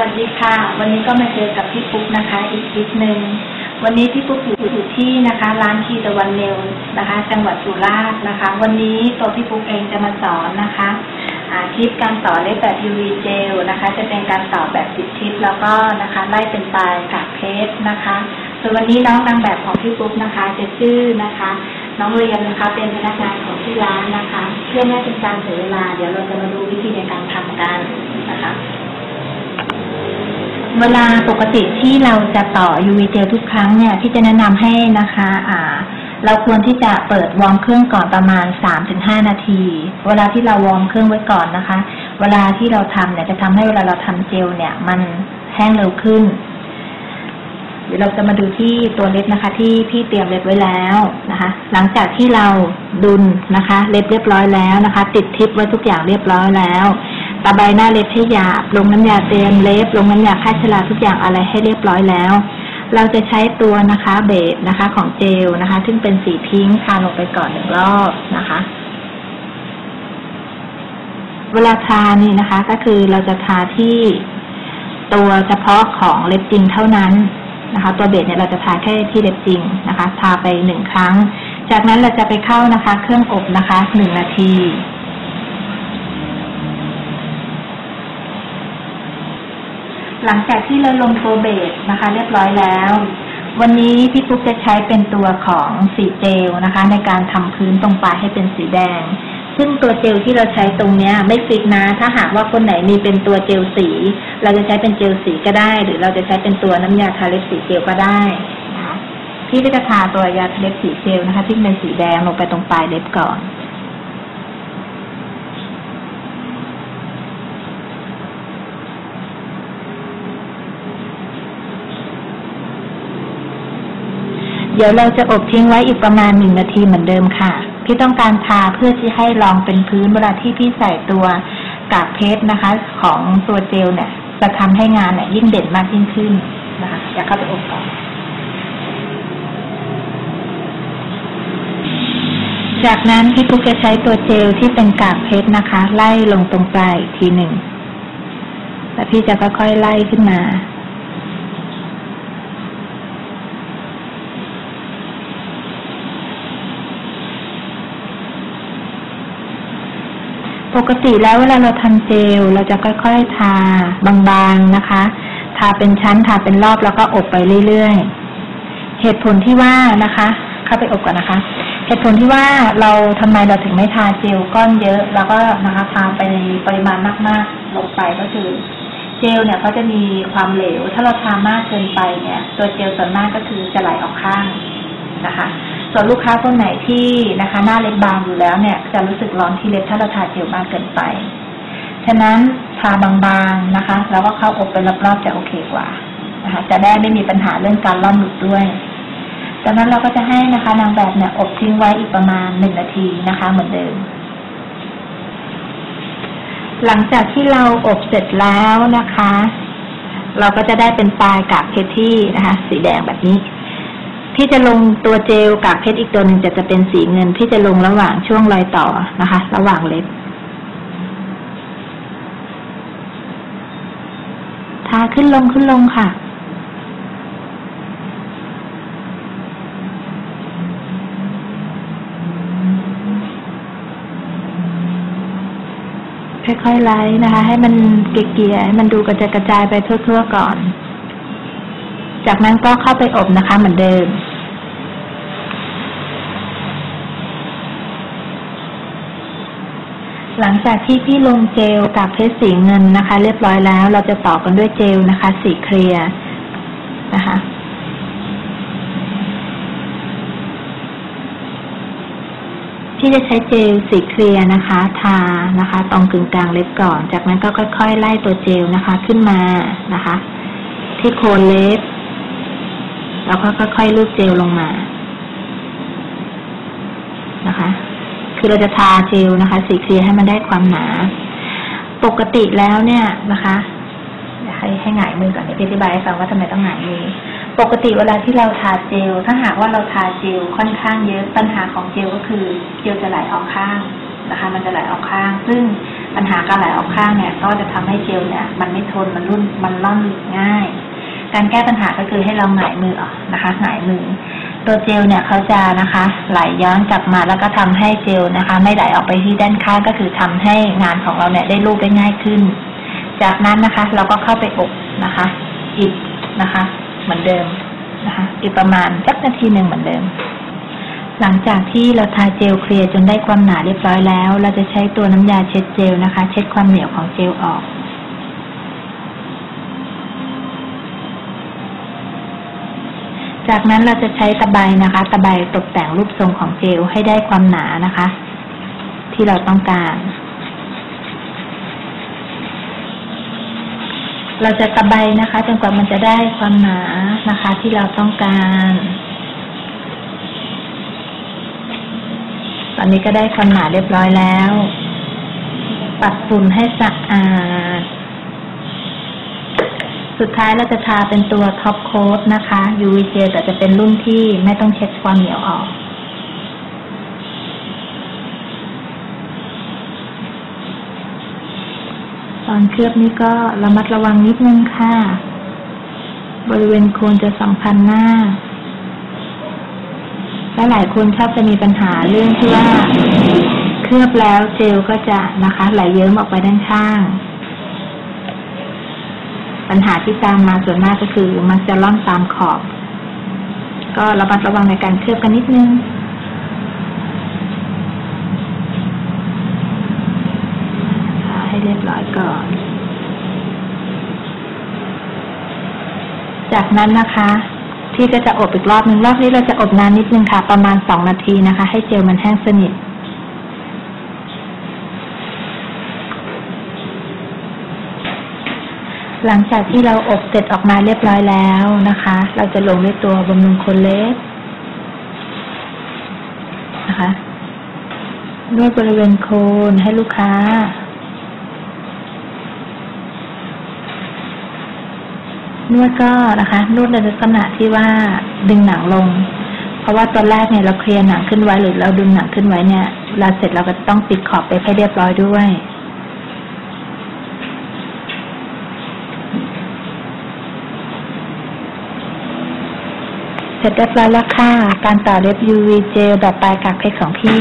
วัสดีค่ะ วันนี้ก็มาเจอกับพี่ปุ๊กนะคะ อีกคลิปหนึ่งวันนี้พี่ปุ๊กอยู่อยู่ที่นะคะ ร้านทีตะวันเนลนะคะ จังหวัดสุราษฎร์นะคะ วันนี้ตัวพี่ปุ๊กเองจะมาสอนนะคะอ่าคลิปการต่อเล็บแบบ UV เจลนะคะ จะเป็นการต่อแบบสิบคลิปแล้วก็นะคะไล่เป็นปลายกับเพชรนะคะส่วนวันนี้น้องนางแบบของพี่ปุ๊กนะคะ จะชื่อนะคะ น้องเรียนนะคะ เป็นพนักงานของที่ร้านนะคะ เพื่อไม่ให้เป็นการเสียเวลา เดี๋ยวเราจะมาดูวิธีในการทำกันนะคะ เวลาปกติที่เราจะต่อ UV เจลทุกครั้งเนี่ยพี่จะแนะนำให้นะคะ อ่า เราควรที่จะเปิดวอร์มเครื่องก่อนประมาณ 3-5 นาที เวลาที่เราวอร์มเครื่องไว้ก่อนนะคะ เวลาที่เราทำเนี่ยจะทำให้เวลาเราทำเจลเนี่ย มันแห้งเร็วขึ้นเดี๋ยวเราจะมาดูที่ตัวเล็บนะคะ ที่พี่เตรียมเล็บไว้แล้วนะคะ หลังจากที่เราดุนนะคะ เล็บเรียบร้อยแล้วนะคะ ติดทิปไว้ทุกอย่างเรียบร้อยแล้ว ตะไบหน้าเล็บให้หยาบ ลงน้ำยาเตรียมเล็บ ลงน้ำยาฆ่าเชื้อราทุกอย่างอะไรให้เรียบร้อยแล้ว เราจะใช้ตัวนะคะเบสนะคะ ของเจลนะคะ ซึ่งเป็นสีพิงค์ทาลงไปก่อนหนึ่งรอบนะคะ เวลาทานี่นะคะ ก็คือเราจะทาที่ตัวเฉพาะของเล็บจริงเท่านั้นนะคะ ตัวเบสเนี่ยเราจะทาแค่ที่เล็บจริงนะคะ ทาไปหนึ่งครั้ง จากนั้นเราจะไปเข้านะคะ เครื่องอบนะคะหนึ่งนาที หลังจากที่เราลงตัวเบสนะคะ เรียบร้อยแล้ว วันนี้พี่ปุ๊กจะใช้เป็นตัวของสีเจลนะคะ ในการทำพื้นตรงปลายให้เป็นสีแดง ซึ่งตัวเจลที่เราใช้ตรงนี้ไม่ฟิกนะ ถ้าหากว่าคนไหนมีเป็นตัวเจลสี เราจะใช้เป็นเจลสีก็ได้ หรือเราจะใช้เป็นตัวน้ำยาทาเล็บสีเจลก็ได้นะคะพี่ก็จะทาตัวยาทาเล็บสีเจลนะคะที่เป็นสีแดงลงไปตรงปลายเล็บก่อน เดี๋ยวเราจะอบทิ้งไว้อีกประมาณหนึ่งนาทีเหมือนเดิมค่ะ พี่ต้องการทาเพื่อที่ให้รองเป็นพื้นเวลาที่พี่ใส่ตัวกากเพชรนะคะ ของตัวเจลเนี่ยจะทำให้งานเนี่ยยิ่งเด่นมากยิ่งขึ้นนะคะอยากเข้าไปอบก่อนจากนั้นพี่ปุ๊กจะใช้ตัวเจลที่เป็นกากเพชรนะคะ ไล่ลงตรงปลายอีกทีหนึ่งแล้วพี่จะค่อยๆไล่ขึ้นมา ปกติแล้วเวลาเราทำเจลเราจะค่อยๆ ทาบางๆนะคะ ทาเป็นชั้นทาเป็นรอบแล้วก็อบไปเรื่อยๆ เหตุผลที่ว่านะคะ เข้าไปอบก่อนนะคะ เหตุผลที่ว่าเราทำไมเราถึงไม่ทาเจลก้อนเยอะ แล้วก็นะคะทาไปในปริมาณมากๆ ลงไปก็คือ เจลเนี่ยเขาจะมีความเหลว ถ้าเราทามากเกินไปเนี่ย ตัวเจลส่วนมากก็คือจะไหลออกข้างนะคะ ส่วนลูกค้าคนไหนที่นะคะ หน้าเล็บบางอยู่แล้วเนี่ย จะรู้สึกร้อนที่เล็บถ้าเราทาเจลมากเกินไป ฉะนั้นทาบางๆนะคะ แล้วก็เข้าอบไปรอบๆจะโอเคกว่านะคะจะได้ไม่มีปัญหาเรื่องการร่อนหลุดด้วยจากนั้นเราก็จะให้นะคะนางแบบเนี่ยอบทิ้งไว้อีกประมาณหนึ่งนาทีนะคะ เหมือนเดิม หลังจากที่เราอบเสร็จแล้วนะคะ เราก็จะได้เป็นปลายกากเพชรที่นะคะ สีแดงแบบนี้ พี่จะลงตัวเจลกากเพชรอีกตัวหนึ่งจะจะเป็นสีเงิน พี่จะลงระหว่างช่วงรอยต่อนะคะ ระหว่างเล็บ ทาขึ้นลงขึ้นลงค่ะค่อยๆไล่นะคะ ให้มันเกลี่ยให้มันดูกระจายกระจายไปทั่วๆก่อน จากนั้นก็เข้าไปอบนะคะ เหมือนเดิม หลังจากที่พี่ลงเจลกากเพชรสีเงินนะคะ เรียบร้อยแล้ว เราจะต่อกันด้วยเจลนะคะ สีเคลียร์นะคะพี่จะใช้เจลสีเคลียร์นะคะ ทานะคะ ตรงกึ่งกลางเล็บก่อน จากนั้นก็ค่อย ๆ ไล่ตัวเจลนะคะขึ้นมานะคะ ที่โคนเล็บ แล้วก็ค่อยๆลูบเจลลงมานะคะ คือเราจะทาเจลนะคะสีเคลียร์ให้มันได้ความหนา ปกติแล้วเนี่ยนะคะให้ให้หงายมือก่อนเดี๋ยวพี่อธิบายให้ฟังว่าทำไมต้องหงายมือ ปกติเวลาที่เราทาเจล ถ้าหากว่าเราทาเจลค่อนข้างเยอะปัญหาของเจลก็คือเจลจะไหลออกข้างนะคะ มันจะไหลออกข้าง ซึ่งปัญหาการไหลออกข้างเนี่ย ก็จะทำให้เจลเนี่ย มันไม่ทนมันรุ่นมันร่อนง่าย การแก้ปัญหาก็คือให้เราหงายมือออกนะคะหงายมือ ตัวเจลเนี่ยเขาจะนะคะ ไหลย้อนกลับมาแล้วก็ทำให้เจลนะคะ ไม่ไหลออกไปที่ด้านข้างก็คือทำให้งานของเราเนี่ยได้รูปได้ง่ายขึ้น จากนั้นนะคะ เราก็เข้าไปอบนะคะ อีกนะคะ เหมือนเดิมนะคะ อีกประมาณสักนาทีหนึ่งเหมือนเดิม หลังจากที่เราทาเจลเคลียร์จนได้ความหนาเรียบร้อยแล้ว เราจะใช้ตัวน้ำยาเช็ดเจลนะคะ เช็ดความเหนียวของเจลออก จากนั้นเราจะใช้ตะไบนะคะ ตะไบตกแต่งรูปทรงของเจลให้ได้ความหนานะคะ ที่เราต้องการ เราจะตะไบนะคะจนกว่ามันจะได้ความหนานะคะ ที่เราต้องการ ตอนนี้ก็ได้ความหนาเรียบร้อยแล้วปัดฝุ่นให้สะอาด สุดท้ายเราจะทาเป็นตัวท็อปโค้ดนะคะ UV gel แต่จะเป็นรุ่นที่ไม่ต้องเช็ดความเหนียวออก ตอนเคลือบนี่ก็ระมัดระวังนิดนึงค่ะ บริเวณโคนจะสัมพันธ์หน้าและหลายคนชอบจะมีปัญหาเรื่องที่ว่า เคลือบแล้วเจลก็จะนะคะ ไหลเยิ้มออกไปด้านข้าง ปัญหาที่ตามมาส่วนมากก็คือ มันจะล่อนตามขอบ ก็ระมัดระวังในการเคลือบกันนิดนึงให้เรียบร้อยก่อน จากนั้นนะคะที่ก็จะอบอีกรอบหนึ่งรอบนี้เราจะอบนานนิดนึงค่ะ ประมาณสองนาทีนะคะ ให้เจลมันแห้งสนิท หลังจากที่เราอบเสร็จออกมาเรียบร้อยแล้วนะคะ เราจะลงด้วยตัวบำรุงคนเล็บนะคะนวดบริเวณโคนให้ลูกค้า นวดก็นะคะ นวดในลักษณะที่ว่าดึงหนังลง เพราะว่าตอนแรกเนี่ยเราเคลียร์หนังขึ้นไว้หรือเราดึงหนังขึ้นไว้เนี่ยเวลาเสร็จเราก็ต้องปิดขอบไปให้เรียบร้อยด้วย เสร็จเรียบร้อยแล้วค่ะ การต่อเล็บ UV เจลแบบปลายกากเพชรของพี่